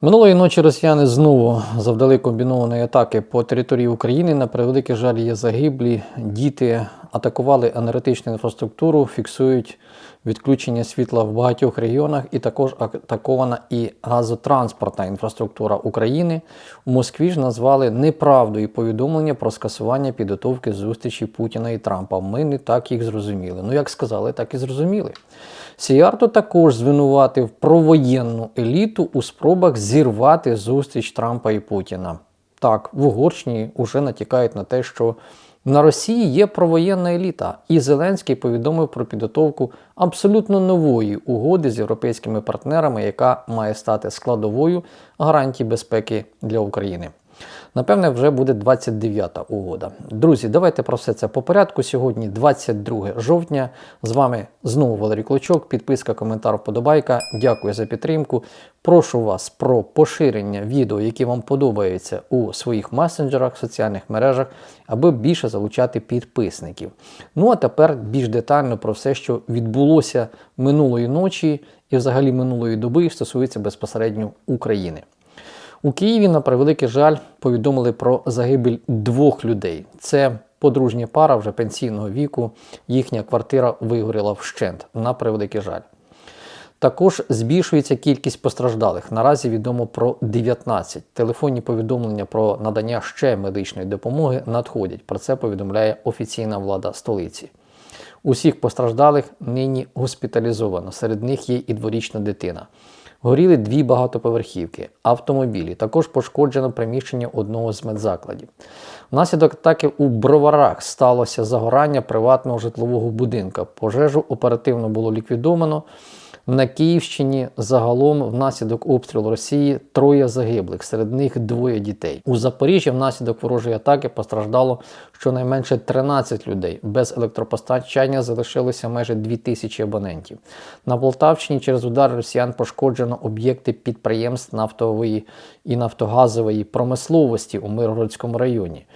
Минулої ночі росіяни знову завдали комбінованої атаки по території України. На превеликий жаль, є загиблі. Діти атакували енергетичну інфраструктуру, фіксують відключення світла в багатьох регіонах, і також атакована і газотранспортна інфраструктура України. У Москві ж назвали неправдою повідомлення про скасування підготовки зустрічі Путіна і Трампа. Ми не так їх зрозуміли. Ну як сказали, так і зрозуміли. Сіярто також звинуватив провоєнну еліту у спробах зірвати зустріч Трампа і Путіна. Так, в Угорщині вже натякають на те, що на Росії є провоєнна еліта, і Зеленський повідомив про підготовку абсолютно нової угоди з європейськими партнерами, яка має стати складовою гарантій безпеки для України. Напевне, вже буде 29-та угода. Друзі, давайте про все це по порядку. Сьогодні 22 жовтня. З вами знову Валерій Клочок. Підписка, коментар, вподобайка. Дякую за підтримку. Прошу вас про поширення відео, які вам подобаються у своїх месенджерах, соціальних мережах, аби більше залучати підписників. Ну а тепер більш детально про все, що відбулося минулої ночі і взагалі минулої доби, і стосується безпосередньо України. У Києві, на превеликий жаль, повідомили про загибель двох людей. Це подружня пара вже пенсійного віку. Їхня квартира вигоріла вщент, на превеликий жаль. Також збільшується кількість постраждалих. Наразі відомо про 19. Телефонні повідомлення про надання ще медичної допомоги надходять. Про це повідомляє офіційна влада столиці. Усіх постраждалих нині госпіталізовано. Серед них є і дворічна дитина. Горіли дві багатоповерхівки, автомобілі. Також пошкоджено приміщення одного з медзакладів. Внаслідок атаки у броварах сталося загорання приватного житлового будинка. Пожежу оперативно було ліквідовано. На Київщині загалом внаслідок обстрілу Росії троє загиблих, серед них двоє дітей. У Запоріжжі внаслідок ворожої атаки постраждало щонайменше 13 людей. Без електропостачання залишилося майже 2 тисячі абонентів. На Полтавщині через удар росіян пошкоджено об'єкти підприємств нафтової і нафтогазової промисловості у Миргородському районі.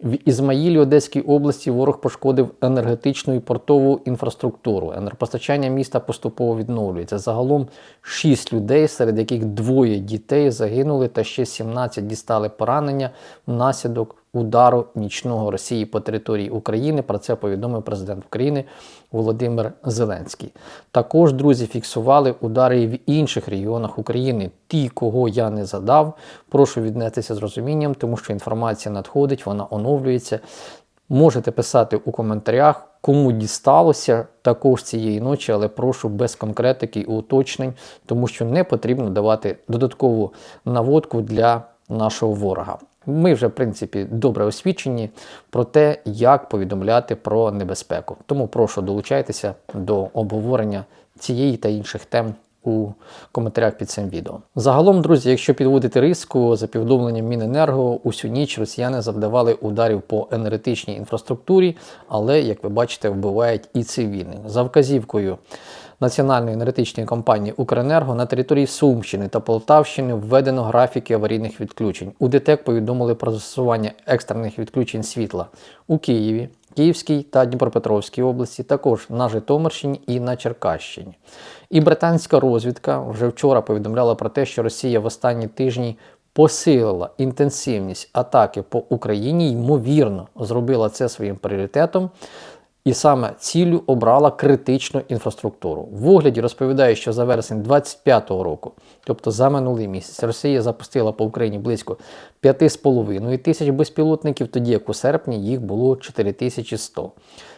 В Ізмаїлі Одеській області ворог пошкодив енергетичну і портову інфраструктуру. Енергопостачання міста поступово відновлюється. Загалом 6 людей, серед яких двоє дітей загинули, та ще 17 дістали поранення внаслідок удару нічного Росії по території України. Про це повідомив президент України Володимир Зеленський. Також друзі фіксували удари в інших регіонах України. Ті, кого я не задав, прошу віднестися з розумінням, тому що інформація надходить, вона оновлюється. Можете писати у коментарях, кому дісталося також цієї ночі, але прошу без конкретики і уточнень, тому що не потрібно давати додаткову наводку для нашого ворога. Ми вже, в принципі, добре освічені про те, як повідомляти про небезпеку. Тому прошу долучайтеся до обговорення цієї та інших тем. У коментарях під цим відео. Загалом, друзі, якщо підводити риску за повідомленням Міненерго, усю ніч росіяни завдавали ударів по енергетичній інфраструктурі, але, як ви бачите, вбивають і цивільних. За вказівкою Національної енергетичної компанії Укренерго на території Сумщини та Полтавщини введено графіки аварійних відключень. У ДТЕК повідомили про застосування екстрених відключень світла у Києві, Київській та Дніпропетровській області, також на Житомирщині і на Черкащині. І британська розвідка вже вчора повідомляла про те, що Росія в останні тижні посилила інтенсивність атаки по Україні, ймовірно, зробила це своїм пріоритетом. І саме ціллю обрала критичну інфраструктуру. В огляді розповідає, що за вересень 2025 року, тобто за минулий місяць, Росія запустила по Україні близько 5,5 тисяч безпілотників, тоді як у серпні їх було 4100.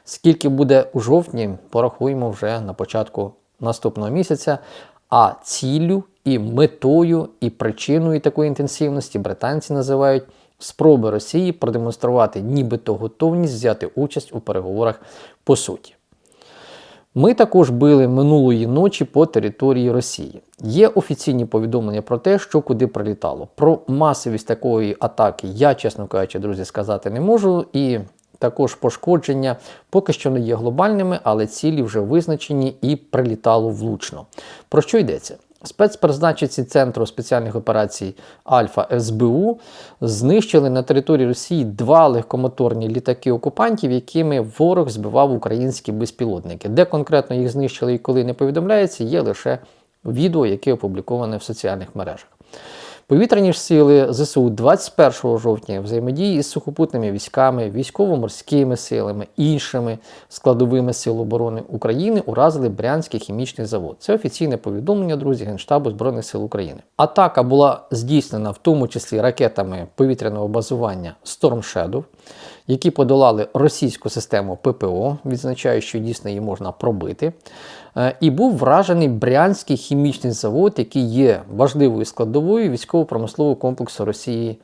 Скільки буде у жовтні, порахуємо вже на початку наступного місяця. А ціллю і метою, і причиною такої інтенсивності британці називають спроби Росії продемонструвати нібито готовність взяти участь у переговорах по суті. Ми також били минулої ночі по території Росії. Є офіційні повідомлення про те, що куди прилітало. Про масовість такої атаки я, чесно кажучи, друзі, сказати не можу. І також пошкодження поки що не є глобальними, але цілі вже визначені і прилітало влучно. Про що йдеться? Спецпризначенці Центру спеціальних операцій Альфа СБУ знищили на території Росії два легкомоторні літаки окупантів, якими ворог збивав українські безпілотники. Де конкретно їх знищили і коли не повідомляється, є лише відео, яке опубліковане в соціальних мережах. Повітряні ж сили ЗСУ 21 жовтня взаємодії із сухопутними військами, військово-морськими силами, іншими складовими сил оборони України уразили Брянський хімічний завод. Це офіційне повідомлення, друзі, Генштабу Збройних сил України. Атака була здійснена в тому числі ракетами повітряного базування Storm Shadow, які подолали російську систему ППО, відзначаю, що дійсно її можна пробити. Е, І був вражений Брянський хімічний завод, який є важливою складовою військово-промислового комплексу Росії.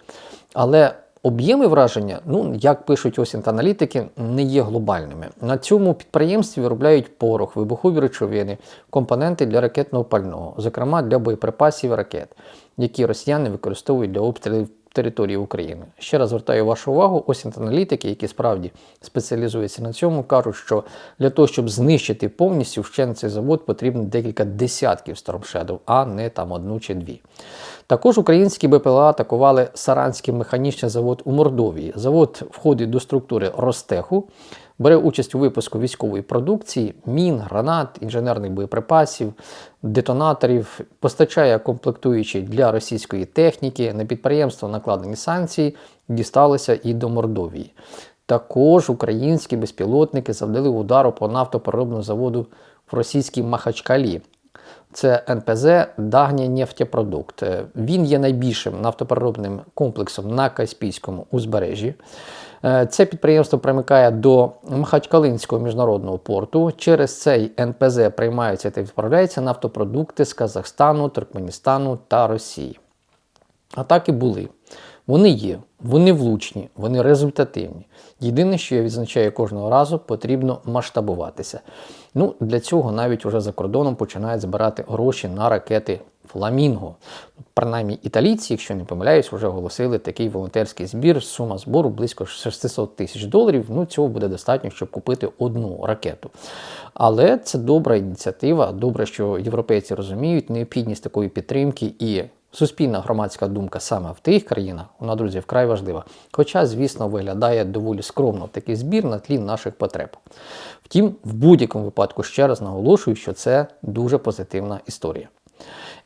Але об'єми враження, ну як пишуть ось аналітики, не є глобальними. На цьому підприємстві виробляють порох, вибухові речовини, компоненти для ракетного пального, зокрема для боєприпасів ракет, які росіяни використовують для обстрілів території України. Ще раз звертаю вашу увагу, ось аналітики, які справді спеціалізуються на цьому, кажуть, що для того, щоб знищити повністю вщен цей завод, потрібно декілька десятків Storm а не там одну чи дві. Також українські БПЛА атакували Саранський механічний завод у Мордовії. Завод входить до структури Ростеху, бере участь у випуску військової продукції, мін, гранат, інженерних боєприпасів, детонаторів, постачає комплектуючі для російської техніки. На підприємство накладені санкції дісталися і до Мордовії. Також українські безпілотники завдали удару по нафтопереробному заводу в російській Махачкалі. Це НПЗ Дагнія нефтепродукт. Е, Він є найбільшим нафтопереробним комплексом на Каспійському узбережжі. Е, Це підприємство примикає до Махачкалинського міжнародного порту. Через цей НПЗ приймаються та відправляються нафтопродукти з Казахстану, Туркменістану та Росії. Атаки були. Вони є, вони влучні, вони результативні. Єдине, що я відзначаю кожного разу, потрібно масштабуватися. Ну, для цього навіть уже за кордоном починають збирати гроші на ракети Фламінго. Принаймні, італійці, якщо не помиляюсь, вже оголосили такий волонтерський збір. Сума збору близько 600 тисяч доларів. Ну, цього буде достатньо, щоб купити одну ракету. Але це добра ініціатива. Добре, що європейці розуміють необхідність такої підтримки і суспільна громадська думка саме в тих країнах, вона, друзі, вкрай важлива. Хоча, звісно, виглядає доволі скромно такий збір на тлі наших потреб. Втім, в будь-якому випадку ще раз наголошую, що це дуже позитивна історія.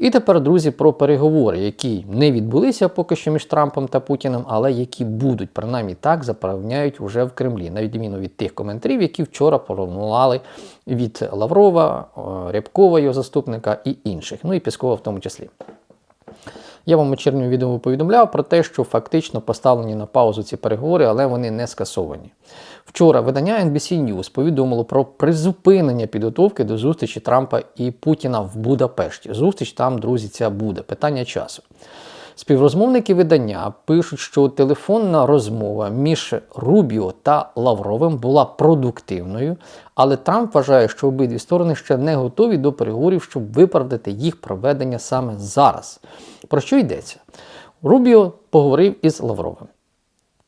І тепер, друзі, про переговори, які не відбулися поки що між Трампом та Путіним, але які будуть, принаймні так, запевняють вже в Кремлі, на відміну від тих коментарів, які вчора пролунали від Лаврова, Рябкова, його заступника і інших, ну і Піскова в тому числі. Я вам у червні відео повідомляв про те, що фактично поставлені на паузу ці переговори, але вони не скасовані. Вчора видання NBC News повідомило про призупинення підготовки до зустрічі Трампа і Путіна в Будапешті. Зустріч там, друзі, ця буде. Питання часу. Співрозмовники видання пишуть, що телефонна розмова між Рубіо та Лавровим була продуктивною, але Трамп вважає, що обидві сторони ще не готові до переговорів, щоб виправдати їх проведення саме зараз. Про що йдеться? Рубіо поговорив із Лавровим.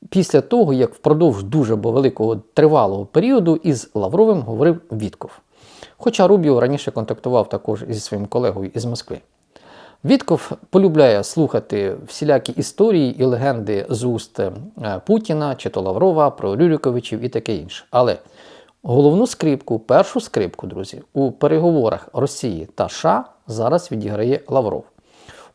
Після того, як впродовж дуже великого тривалого періоду із Лавровим говорив Вітков. Хоча Рубіо раніше контактував також із своїм колегою із Москви. Вітков полюбляє слухати всілякі історії і легенди з уст е, Путіна чи то Лаврова, про Рюриковичів і таке інше. Але головну скрипку, першу скрипку, друзі, у переговорах Росії та США зараз відіграє Лавров.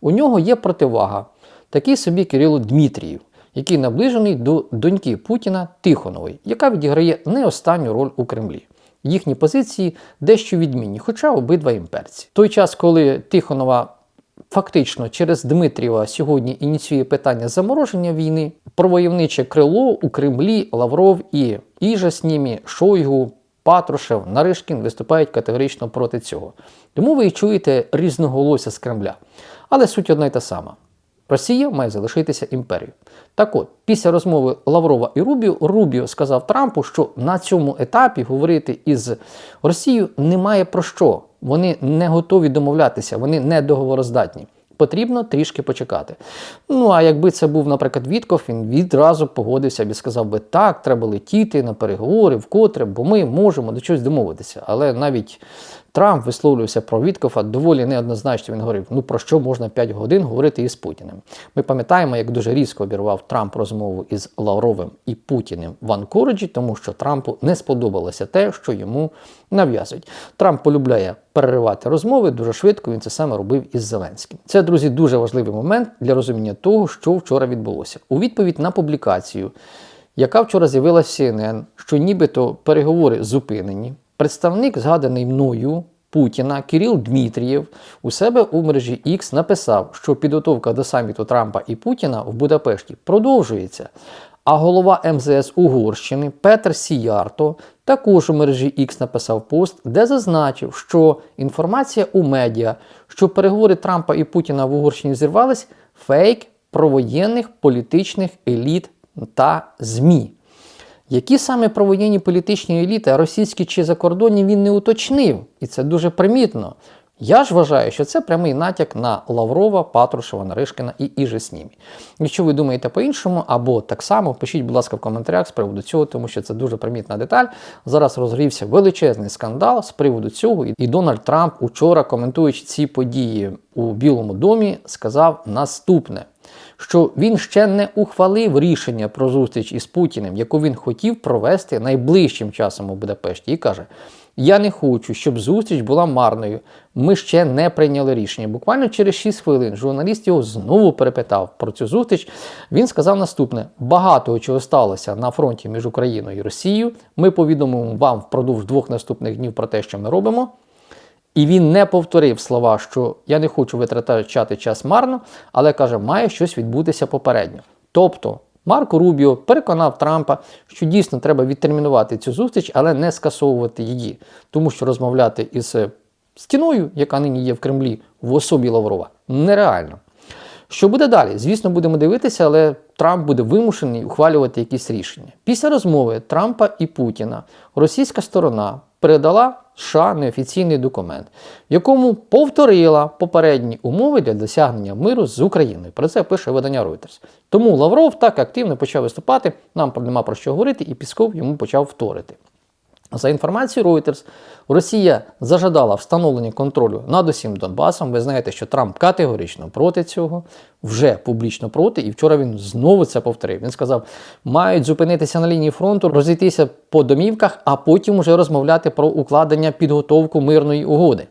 У нього є противага, такий собі Кирило Дмитрієв, який наближений до доньки Путіна Тихонової, яка відіграє не останню роль у Кремлі. Їхні позиції дещо відмінні, хоча обидва імперці. Той час, коли Тихонова фактично через Дмитрієва сьогодні ініціює питання замороження війни, провойовниче крило у Кремлі Лавров і Іжа з ними, Шойгу, Патрушев, Наришкін виступають категорично проти цього. Тому ви чуєте різноголосся з Кремля. Але суть одна й та сама. Росія має залишитися імперією. Так от, після розмови Лаврова і Рубіо, Рубіо сказав Трампу, що на цьому етапі говорити із Росією немає про що. Вони не готові домовлятися, вони не договороздатні. Потрібно трішки почекати. Ну а якби це був, наприклад, Вітков, він відразу погодився і сказав би, так, треба летіти на переговори, вкотре, бо ми можемо до чогось домовитися. Але навіть Трамп висловлювався про Віткофа доволі неоднозначно. Він говорив, ну про що можна 5 годин говорити із Путіним. Ми пам'ятаємо, як дуже різко обірвав Трамп розмову із Лавровим і Путіним в Анкориджі, тому що Трампу не сподобалося те, що йому нав'язують. Трамп полюбляє переривати розмови дуже швидко. Він це саме робив із Зеленським. Це, друзі, дуже важливий момент для розуміння того, що вчора відбулося. У відповідь на публікацію, яка вчора з'явилася CNN, що нібито переговори зупинені. Представник, згаданий мною Путіна Кирил Дмитрієв, у себе у мережі X написав, що підготовка до саміту Трампа і Путіна в Будапешті продовжується. А голова МЗС Угорщини Петр Сіярто також у мережі X написав пост, де зазначив, що інформація у медіа, що переговори Трампа і Путіна в Угорщині зірвались, фейк провоєнних політичних еліт та ЗМІ. Які саме провоєнні політичні еліти, російські чи закордонні, він не уточнив, і це дуже примітно. Я ж вважаю, що це прямий натяк на Лаврова, Патрушева, Наришкина і іже ними. Якщо ви думаєте по-іншому або так само, пишіть, будь ласка, в коментарях з приводу цього, тому що це дуже примітна деталь. Зараз розгрівся величезний скандал з приводу цього, і Дональд Трамп учора, коментуючи ці події у Білому домі, сказав наступне що він ще не ухвалив рішення про зустріч із Путіним, яку він хотів провести найближчим часом у Будапешті, і каже: Я не хочу, щоб зустріч була марною. Ми ще не прийняли рішення. Буквально через 6 хвилин журналіст його знову перепитав про цю зустріч. Він сказав наступне: багато чого сталося на фронті між Україною і Росією. Ми повідомимо вам впродовж двох наступних днів про те, що ми робимо. І він не повторив слова, що я не хочу витрачати час марно, але каже, має щось відбутися попередньо. Тобто Марко Рубіо переконав Трампа, що дійсно треба відтермінувати цю зустріч, але не скасовувати її, тому що розмовляти із стіною, яка нині є в Кремлі, в особі Лаврова, нереально. Що буде далі? Звісно, будемо дивитися, але Трамп буде вимушений ухвалювати якісь рішення. Після розмови Трампа і Путіна російська сторона передала США неофіційний документ, в якому повторила попередні умови для досягнення миру з Україною. Про це пише видання Reuters. Тому Лавров так активно почав виступати, нам нема про що говорити, і Пісков йому почав вторити. За інформацією Reuters, Росія зажадала встановлення контролю над усім Донбасом. Ви знаєте, що Трамп категорично проти цього, вже публічно проти, і вчора він знову це повторив. Він сказав, мають зупинитися на лінії фронту, розійтися по домівках, а потім уже розмовляти про укладення підготовку мирної угоди.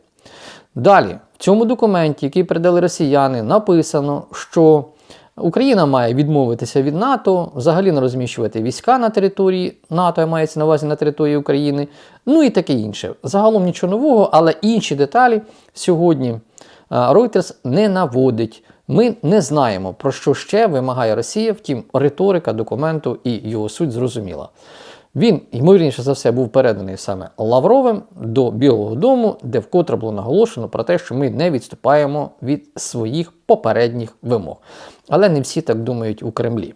Далі, в цьому документі, який передали росіяни, написано, що Україна має відмовитися від НАТО, взагалі не розміщувати війська на території НАТО, мається на увазі на території України, ну і таке інше. Загалом нічого нового, але інші деталі сьогодні Reuters не наводить. Ми не знаємо, про що ще вимагає Росія, втім, риторика документу і його суть зрозуміла. Він, ймовірніше за все, був переданий саме Лавровим до Білого Дому, де вкотре було наголошено про те, що ми не відступаємо від своїх попередніх вимог. Але не всі так думають у Кремлі.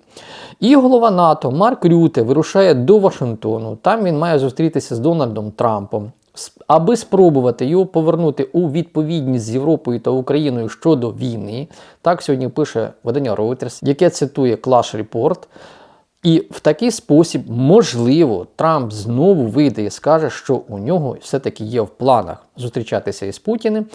І голова НАТО Марк Рюте вирушає до Вашингтону. Там він має зустрітися з Дональдом Трампом, аби спробувати його повернути у відповідність з Європою та Україною щодо війни. Так сьогодні пише видання Reuters, яке цитує Clash Report. І в такий спосіб, можливо, Трамп знову вийде і скаже, що у нього все-таки є в планах зустрічатися із Путіним,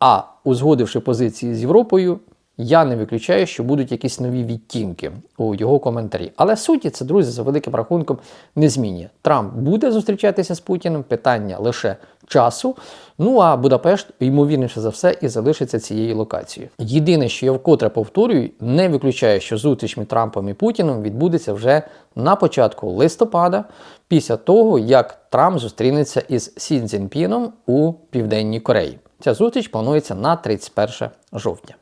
а узгодивши позиції з Європою, я не виключаю, що будуть якісь нові відтінки у його коментарі. Але суті це, друзі, за великим рахунком не змінює. Трамп буде зустрічатися з Путіним, питання лише часу. Ну а Будапешт, ймовірніше за все, і залишиться цією локацією. Єдине, що я вкотре повторюю, не виключаю, що зустріч між Трампом і Путіним відбудеться вже на початку листопада, після того, як Трамп зустрінеться із Сі Цзіньпіном у Південній Кореї. Ця зустріч планується на 31 жовтня.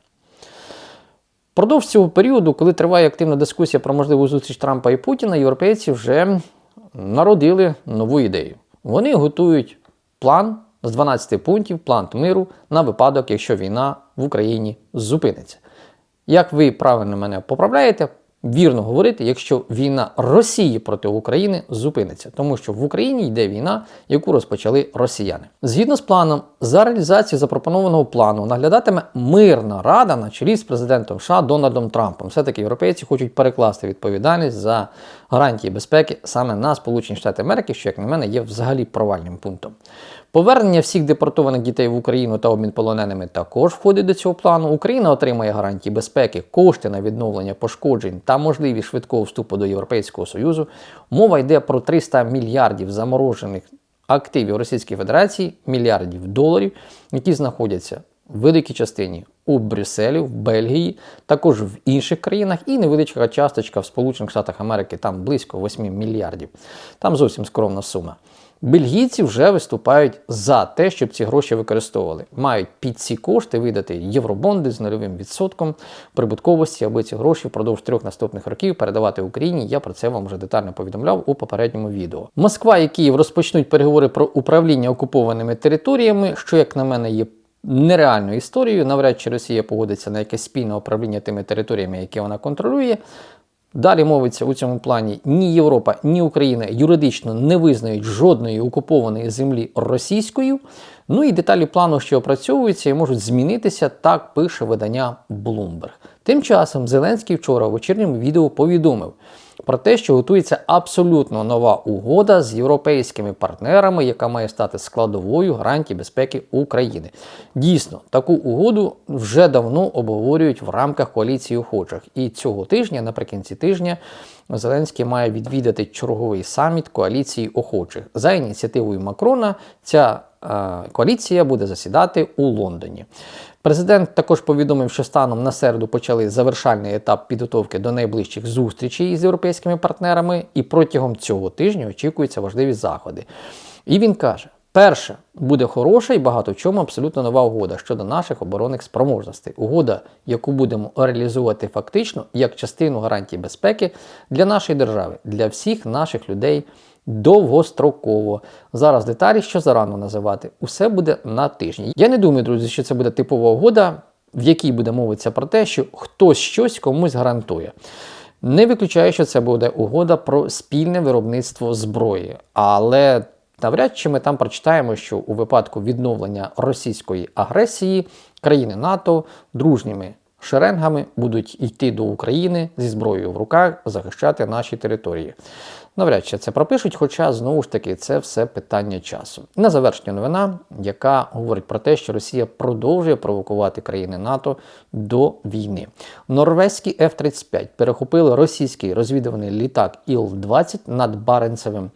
Продовж цього періоду, коли триває активна дискусія про можливу зустріч Трампа і Путіна, європейці вже народили нову ідею. Вони готують план з 12 пунктів, план миру на випадок, якщо війна в Україні зупиниться. Як ви правильно мене поправляєте, вірно говорити, якщо війна Росії проти України зупиниться, тому що в Україні йде війна, яку розпочали росіяни. Згідно з планом, за реалізацію запропонованого плану наглядатиме мирна рада на чолі з президентом США Дональдом Трампом. Все-таки європейці хочуть перекласти відповідальність за гарантії безпеки саме на Сполучені Штати Америки, що, як на мене, є взагалі провальним пунктом. Повернення всіх депортованих дітей в Україну та обмін полоненими також входить до цього плану. Україна отримає гарантії безпеки, кошти на відновлення пошкоджень та можливість швидкого вступу до Європейського Союзу. Мова йде про 300 мільярдів заморожених активів Російської Федерації, мільярдів доларів, які знаходяться великій частині у Брюсселі, в Бельгії, також в інших країнах, і невеличка часточка в Сполучених Штатах Америки, там близько 8 мільярдів. Там зовсім скромна сума. Бельгійці вже виступають за те, щоб ці гроші використовували. Мають під ці кошти видати євробонди з нульовим відсотком прибутковості, аби ці гроші впродовж трьох наступних років передавати Україні. Я про це вам вже детально повідомляв у попередньому відео. Москва і Київ розпочнуть переговори про управління окупованими територіями, що, як на мене, є нереальною історією. Навряд чи Росія погодиться на якесь спільне управління тими територіями, які вона контролює. Далі мовиться у цьому плані ні Європа, ні Україна юридично не визнають жодної окупованої землі російською. Ну і деталі плану, що опрацьовуються і можуть змінитися, так пише видання Bloomberg. Тим часом Зеленський вчора в вечірньому відео повідомив про те, що готується абсолютно нова угода з європейськими партнерами, яка має стати складовою гарантії безпеки України. Дійсно, таку угоду вже давно обговорюють в рамках коаліції охочих. І цього тижня, наприкінці тижня, Зеленський має відвідати черговий саміт коаліції охочих. За ініціативою Макрона ця коаліція буде засідати у Лондоні. Президент також повідомив, що станом на середу почали завершальний етап підготовки до найближчих зустрічей із європейськими партнерами, і протягом цього тижня очікуються важливі заходи. І він каже: перше, буде хороша і багато в чому абсолютно нова угода щодо наших оборонних спроможностей. Угода, яку будемо реалізувати фактично як частину гарантії безпеки для нашої держави, для всіх наших людей довгостроково. Зараз деталі, що зарано називати, усе буде на тижні. Я не думаю, друзі, що це буде типова угода, в якій буде мовитися про те, що хтось щось комусь гарантує. Не виключаю, що це буде угода про спільне виробництво зброї, але навряд чи ми там прочитаємо, що у випадку відновлення російської агресії країни НАТО дружніми шеренгами будуть йти до України зі зброєю в руках захищати наші території. Навряд чи це пропишуть, хоча знову ж таки це все питання часу. На завершення новина, яка говорить про те, що Росія продовжує провокувати країни НАТО до війни. Норвезькі F-35 перехопили російський розвідувальний літак Іл-20 над Баренцевим.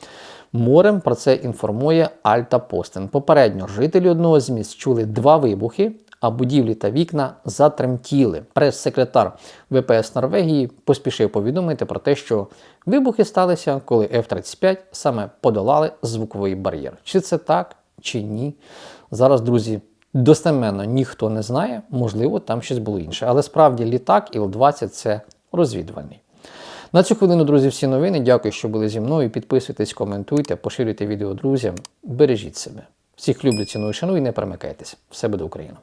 Морем про це інформує Альта Постен. Попередньо жителі одного з міст чули два вибухи, а будівлі та вікна затремтіли. Прес-секретар ВПС Норвегії поспішив повідомити про те, що вибухи сталися, коли F-35 саме подолали звуковий бар'єр. Чи це так, чи ні? Зараз, друзі, достеменно ніхто не знає, можливо, там щось було інше. Але справді літак Іл-20 це розвідувальний. На цю хвилину, друзі, всі новини. Дякую, що були зі мною. Підписуйтесь, коментуйте, поширюйте відео друзям. Бережіть себе. Всіх люблю, ціную, шаную і не перемикайтесь. Все буде Україна!